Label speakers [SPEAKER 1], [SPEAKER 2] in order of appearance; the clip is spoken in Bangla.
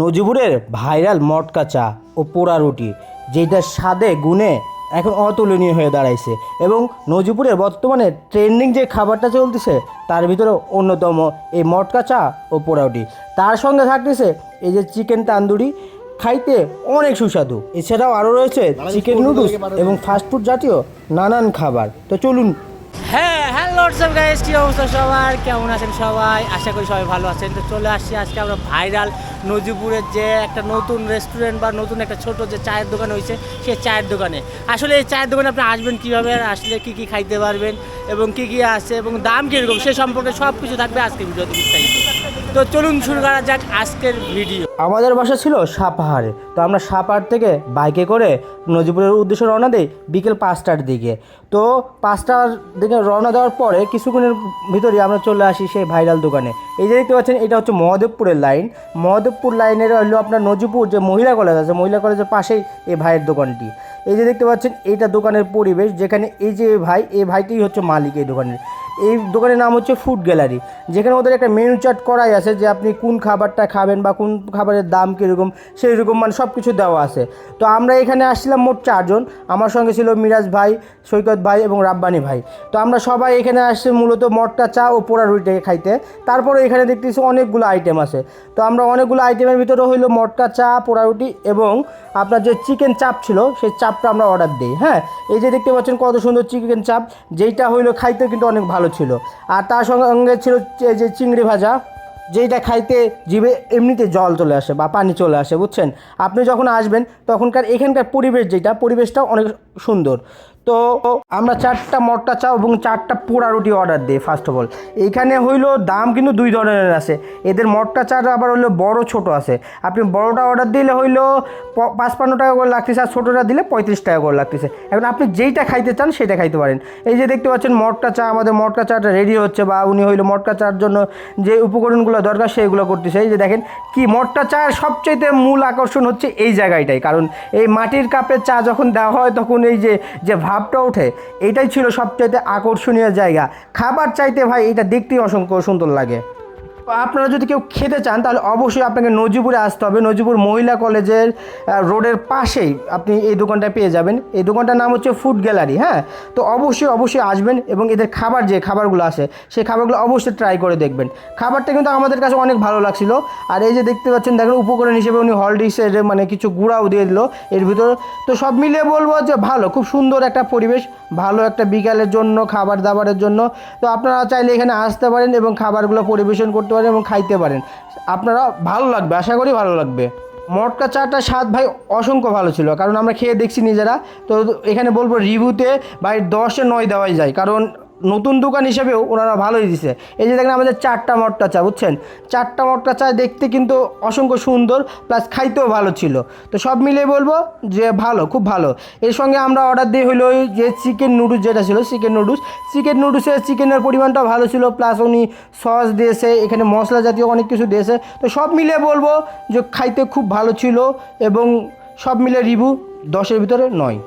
[SPEAKER 1] নজিবুরের ভাইরাল মটকা চা ও পোড়া রুটি যেটা স্বাদে গুণে এখন অতুলনীয় হয়ে দাঁড়াইছে এবং নজিপুরের বর্তমানে ট্রেন্ডিং যে খাবারটা চলতেছে তার ভিতরে অন্যতম এই মটকা চা ও পোড়া রুটি। তার সঙ্গে থাকতেছে এই যে চিকেন তান্দুরি খাইতে অনেক সুস্বাদু। এছাড়াও আরও রয়েছে চিকেন নুডলস এবং ফাস্টফুড জাতীয় নানান খাবার। তো চলুন
[SPEAKER 2] হ্যাঁ হ্যালো সব গাইস কি অবস্থা সবার? কেমন আছেন সবাই? আশা করি সবাই ভালো আছেন। তো চলে আসছি আজকে আমরা ভাইরাল নজিপুরের যে একটা নতুন রেস্টুরেন্ট বা নতুন একটা ছোট যে চায়ের দোকান হয়েছে, সেই চায়ের দোকানে। আসলে এই চায়ের দোকানে আপনি আসবেন কীভাবে? আসলে কী কী খাইতে পারবেন? এবং কী কী আছে? এবং দাম কীরকম? সে সম্পর্কে সব কিছু থাকবে আজকে ভিডিওতে বিস্তারিত। তো চলুন শুরু করা যাক আজকের ভিডিও।
[SPEAKER 1] আমাদের বাসা ছিল সাপাহারে তো আমরা সাপাহার থেকে বাইকে করে নজিপুরের উদ্দেশ্যে রওনা দিই বিকেল পাঁচটার দিকে। তো পাঁচটার দিকে রওনা দেওয়ার পরে কিছুক্ষণের ভিতরে আমরা চলে আসি সেই ভাইরাল দোকানে। এই যে দেখতে পাচ্ছেন, এটা হচ্ছে মহাদেবপুরের লাইন। মহাদেবপুর লাইনের হলো আপনার নজিপুর যে মহিলা কলেজ আছে, মহিলা কলেজের পাশেই এই ভাইয়ের দোকানটি। এই যে দেখতে পাচ্ছেন এইটা দোকানের পরিবেশ, যেখানে এই যে ভাই, এই ভাইটিই হচ্ছে মালিক এই দোকানের। এই দোকানের নাম হচ্ছে ফুড গ্যালারি যেখানে ওদের একটা মেনু চার্ট করাই আছে যে আপনি কোন খাবারটা খাবেন বা কোন খাবারের দাম কীরকম সেই রকম মানে সব কিছু দেওয়া আছে। তো আমরা এখানে আসছিলাম মোট চারজন। আমার সঙ্গে ছিল মিরাজ ভাই, সৈকত ভাই এবং রাব্বানি ভাই। তো আমরা সবাই এখানে আসছি মূলত মটকা চা ও পোড়া রুটিটাকে খাইতে। তারপরে এখানে দেখতেছি অনেকগুলো আইটেম আছে। তো আমরা অনেকগুলো আইটেমের ভিতরে হইল মটকা চা, পোড়া রুটি এবং আপনার যে চিকেন চাপ ছিল, সেই চাপটা আমরা অর্ডার দিই হ্যাঁ? এই যে দেখতে পাচ্ছেন কত সুন্দর চিকেন চাপ যেইটা হইল খাইতে কিন্তু অনেক ভালো ছিল। আর তার সঙ্গে ছিল যে- যে চিংড়ি ভাজা, যেইটা খাইতে জিভে এমনিতে জল চলে আসে বা পানি চলে আসে, বুঝছেন? আপনি যখন আসবেন, তখনকার এখানকার পরিবেশ যেটা, পরিবেশটাও অনেক সুন্দর। তো আমরা চারটা মটকা চাও এবং চারটা পোড়া রুটি অর্ডার দিই ফার্স্ট অফ অল এইখানে হইল দাম কিন্তু দুই ধরনের আছে। এদের মটকা চার আবার হইল বড়, ছোট আছে। আপনি বড়টা অর্ডার দিলে হইল পাঁচপান্ন টাকা করে লাগতেছে আর ছোটোটা দিলে পঁয়ত্রিশ টাকা করে লাগতেছে। এখন আপনি যেইটা খাইতে চান সেটা খাইতে পারেন। এই যে দেখতে পাচ্ছেন মটকা চা, আমাদের মটকা চাটা রেডি হচ্ছে বা উনি হইল মটকা চার জন্য যে উপকরণগুলো দরকার সেগুলো করতেছে। এই যে দেখেন কি মটকা চায়ের সবচাইতে মূল আকর্ষণ হচ্ছে এই জায়গাটাই। কারণ এই মাটির কাপের চা যখন দেওয়া হয় তখন এই যে যে ভাবটা ওঠে। এটাই ছিল সবচাইতে আকর্ষণীয় জায়গা। খাবার চাইতে ভাই এটা দেখতেই অসংখ্য সুন্দর লাগে। আপনারা যদি কেউ খেতে চান, তাহলে অবশ্যই আপনাকে নজিপুরে আসতে হবে। নজিপুর মহিলা কলেজের রোডের পাশেই আপনি এই দোকানটা পেয়ে যাবেন। এই দোকানটার নাম হচ্ছে ফুড গ্যালারি হ্যাঁ? তো অবশ্যই অবশ্যই আসবেন এবং এদের খাবার যে খাবারগুলো আছে, সেই খাবারগুলো অবশ্যই ট্রাই করে দেখবেন। খাবারটা কিন্তু আমাদের কাছে অনেক ভালো লাগছিল। আর এই যে দেখতে পাচ্ছেন, দেখেন উপকরণ হিসেবে উনি হলডিক্সের মানে কিছু গুঁড়াও দিয়ে দিল এর ভিতর। তো সব মিলিয়ে বলব যে ভালো, খুব সুন্দর একটা পরিবেশ, ভালো একটা বিকালের জন্য, খাবার দাবারের জন্য। তো আপনারা চাইলে এখানে আসতে পারেন এবং খাবারগুলো পরিবেশন করতে পারেন এবং খাইতে পারেন। আপনারা ভালো লাগবে, আশা করি ভালো লাগবে। মটকা চাটা স্বাদ ভাই অসংখ্য ভালো ছিল, কারণ আমরা খেয়ে দেখছি নিজেরা। তো এখানে বলব রিভিউতে ভাই দশে নয় দেওয়াই যায়, কারণ নতুন দোকান হিসেবেও ওনারা ভালোই দিছে। এই যে দেখেন আমাদের চারটা মটকা চা, বুঝছেন? চারটা মটকা চা দেখতে কিন্তু অসংখ্য সুন্দর প্লাস খাইতেও ভালো ছিল। তো সব মিলিয়ে বলব যে ভালো, খুব ভালো। এর সঙ্গে আমরা অর্ডার দিয়ে হলো যে চিকেন নুডলস যেটা ছিল চিকেন নুডলস চিকেন নুডলসের চিকেনের পরিমাণটাও ভালো ছিল প্লাস উনি সস দিয়েছে, এখানে মশলা জাতীয় অনেক কিছু দিয়েছে। তো সব মিলিয়ে বলব যে খাইতে খুব ভালো ছিল এবং সব মিলে রিভিউ দশের ভিতরে নয়।